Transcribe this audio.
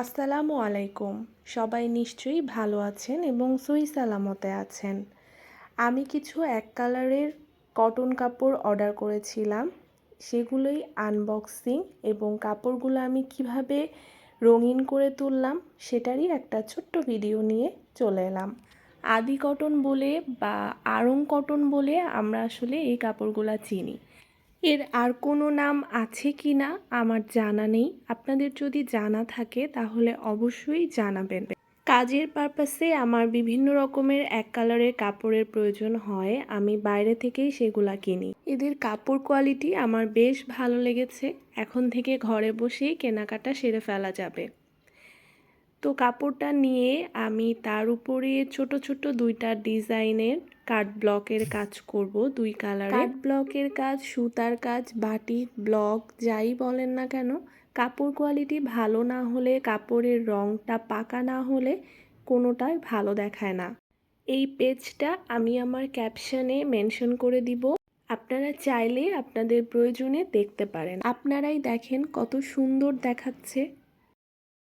আসসালামু আলাইকুম। সবাই নিশ্চয়ই ভালো আছেন এবং সই সালামতে আছেন। আমি কিছু এক কালারের কটন কাপড় অর্ডার করেছিলাম। সেগুলোই আনবক্সিং এবং কাপড়গুলো আমি কীভাবে রঙিন করে তুললাম সেটারই একটা ছোট্ট ভিডিও নিয়ে চলে এলাম। আদি কটন বলে বা আড়ং কটন বলে আমরা আসলে এই কাপড়গুলা চিনি। এর আর কোনো নাম আছে কি না আমার জানা নেই। আপনাদের যদি জানা থাকে তাহলে অবশ্যই জানাবেন। কাজের পারপাসে আমার বিভিন্ন রকমের এক কালারের কাপড়ের প্রয়োজন হয়। আমি বাইরে থেকেই সেগুলা কিনি। এদের কাপড় কোয়ালিটি আমার বেশ ভালো লেগেছে। এখন থেকে ঘরে বসেই কেনাকাটা সেরে ফেলা যাবে। তো কাপড়টা নিয়ে আমি তার উপরে ছোট ছোট দুইটা ডিজাইনের কাট ব্লকের কাজ করব দুই কালারের। কাট ব্লকের কাজ, সুতার কাজ বাটিক ব্লক, যাই বলেন না কেন, কাপড় কোয়ালিটি ভালো না হলে, কাপড়ের রংটা পাকা না হলে কোনোটাই ভালো দেখায় না। এই পেজটা আমি আমার ক্যাপশনে মেনশন করে দিব। আপনারা চাইলে আপনাদের প্রয়োজনে দেখতে পারেন। আপনারাই দেখেন কত সুন্দর দেখাচ্ছে।